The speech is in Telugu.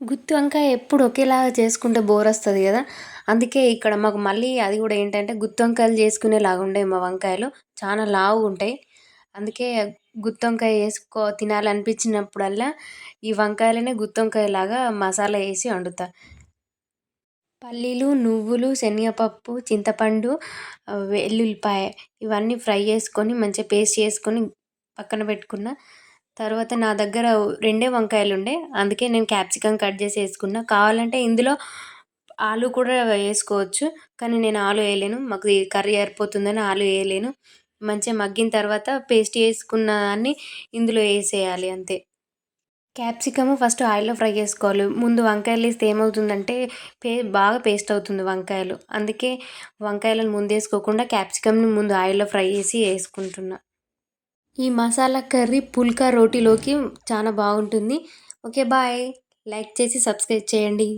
గుత్తి వంకాయ ఎప్పుడు ఒకేలాగా చేసుకుంటే బోర్ వస్తుంది కదా? అందుకే ఇక్కడ మాకు మళ్ళీ అది కూడా ఏంటంటే గుత్తి వంకాయలు చేసుకునేలాగా ఉండే మా వంకాయలు. చాలా లావు ఉంటాయి. అందుకే గుత్తి వంకాయ వేసుకో తినాలనిపించినప్పుడల్లా ఈ వంకాయలనే గుత్తి వంకాయలాగా మసాలా వేసి వండుతా. పల్లీలు నువ్వులు శనగపప్పు చింతపండు వెల్లుల్లిపాయ ఇవన్నీ ఫ్రై చేసుకొని మంచిగా పేస్ట్ చేసుకొని పక్కన పెట్టుకున్న తర్వాత నా దగ్గర రెండే వంకాయలు ఉండే అందుకే నేను క్యాప్సికమ్ కట్ చేసి వేసుకున్న. కావాలంటే ఇందులో ఆలు కూడా వేసుకోవచ్చు. కానీ నేను ఆలు వేయలేను. మాకు కర్రీ ఏర్పోతుందని ఆలు వేయలేను. మంచిగా మగ్గిన తర్వాత పేస్ట్ వేసుకున్న దాన్ని ఇందులో వేసేయాలి అంతే. క్యాప్సికమ్ ఫస్ట్ ఆయిల్లో ఫ్రై చేసుకోవాలి. ముందు వంకాయలు వేస్తే ఏమవుతుందంటే పే బాగా పేస్ట్ అవుతుంది వంకాయలు. అందుకే వంకాయలను ముందు వేసుకోకుండా క్యాప్సికమ్ని ముందు ఆయిల్లో ఫ్రై చేసి వేసుకుంటున్నా. ఈ మసాలా కర్రీ పుల్కా రోటీలోకి చాలా బాగుంటుంది. Okay bye. లైక్ చేసి సబ్స్క్రైబ్ చేయండి.